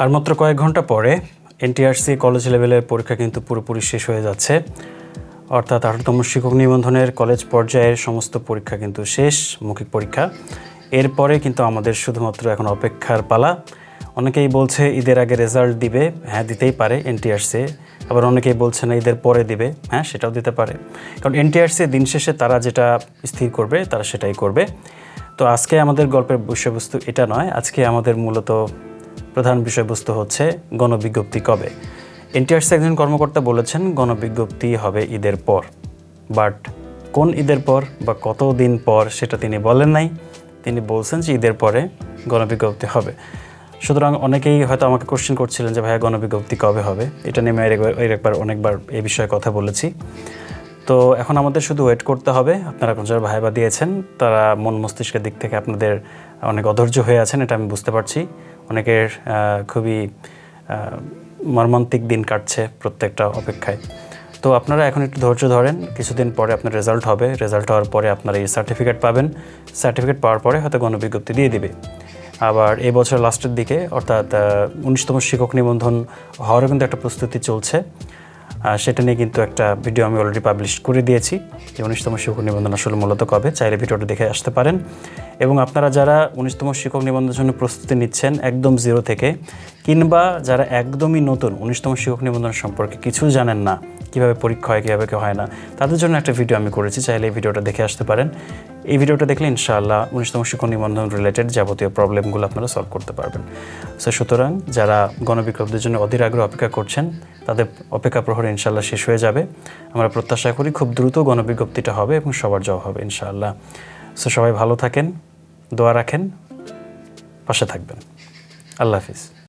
আর মাত্র কয়েক ঘণ্টা পরে এনটিআরসি কলেজ লেভেলের পরীক্ষা কিন্তু পুরোপুরি শেষ হয়ে যাচ্ছে। অর্থাৎ আঠারোতম শিক্ষক নিবন্ধনের কলেজ পর্যায়ের সমস্ত পরীক্ষা কিন্তু শেষ, মৌখিক পরীক্ষা। এরপরে কিন্তু আমাদের শুধুমাত্র এখন অপেক্ষার পালা। অনেকেই বলছে ঈদের আগে রেজাল্ট দিবে হ্যাঁ দিতেই পারে এনটিআরসি। আবার অনেকেই বলছে না, ঈদের পরে দিবে হ্যাঁ সেটাও দিতে পারে। কারণ এনটিআরসি দিন শেষে তারা যেটা স্থির করবে, তারা সেটাই করবে। তো আজকে আমাদের গল্পের বিষয়বস্তু এটা নয়, আজকে আমাদের মূলত প্রধান বিষয়বস্তু হচ্ছে গণবিজ্ঞপ্তি কবে। এনটিআরসি একজন কর্মকর্তা বলেছেন, গণবিজ্ঞপ্তি হবে ঈদের পর। বাট কোন ঈদের পর বা কত দিন পর সেটা তিনি বলেন নাই। তিনি বলছেন যে ঈদের পরে গণবিজ্ঞপ্তি হবে। সুতরাং অনেকেই হয়তো আমাকে কোশ্চেন করছিলেন যে ভাইয়া গণবিজ্ঞপ্তি কবে হবে? এটা নিয়ে আমি এর একবার- অনেকবার এই বিষয়ে কথা বলেছি। তো এখন আমাদের শুধু ওয়েট করতে হবে। আপনারা কোন যারা ভাইবা দিয়েছেন, তারা মন মস্তিষ্কের দিক থেকে আপনাদের অনেক অধৈর্য হয়ে আছেন, এটা আমি বুঝতে পারছি। অনেকের খুবই মর্মান্তিক দিন কাটছে প্রত্যেকটা অপেক্ষায়। তো আপনারা এখন একটু ধৈর্য ধরেন, কিছুদিন পরে আপনার রেজাল্ট হবে। রেজাল্ট হওয়ার পরে আপনারা এই সার্টিফিকেট পাবেন। সার্টিফিকেট পাওয়ার পরে হয়তো গণবিজ্ঞপ্তি দিয়ে দিবে। আবার এই বছর লাস্টের দিকে, অর্থাৎ উনিশতম শিক্ষক নিবন্ধন হওয়ারও কিন্তু একটা প্রস্তুতি চলছে। সেটা নিয়ে কিন্তু একটা ভিডিও আমি অলরেডি পাবলিশ করে দিয়েছি। যে উনিশতম শিক্ষক নিবন্ধন আসলে মূলত কবে? চাইলে ভিডিওটা দেখে আসতে পারেন। এবং আপনারা যারা উনিশতম শিক্ষক নিবন্ধনের জন্য প্রস্তুতি নিচ্ছেন একদম জিরো থেকে, কিংবা যারা একদমই নতুন, উনিশতম শিক্ষক নিবন্ধন সম্পর্কে কিছু জানেন না কীভাবে পরীক্ষা হয়, কীভাবে কি হয় না, তাদের জন্য একটা ভিডিও আমি করেছি, চাইলে এই ভিডিওটা দেখে আসতে পারেন। এই ভিডিওটা দেখলে ইনশাআল্লাহ উনিশতম শিক্ষক নিবন্ধন রিলেটেড যাবতীয় প্রবলেমগুলো আপনারা সলভ করতে পারবেন। সো সুতরাং যারা গণবিজ্ঞপ্তির জন্য অধীর আগ্রহ অপেক্ষা করছেন, তাদের অপেক্ষা প্রহর ইনশাআল্লাহ শেষ হয়ে যাবে। আমরা প্রত্যাশা করি খুব দ্রুত গণবিজ্ঞপ্তিটা হবে এবং সবার যাওয়া হবে ইনশাআল্লাহ। সো সবাই ভালো থাকেন, দোয়া রাখেন, পাশে থাকবেন। আল্লাহ হাফিজ।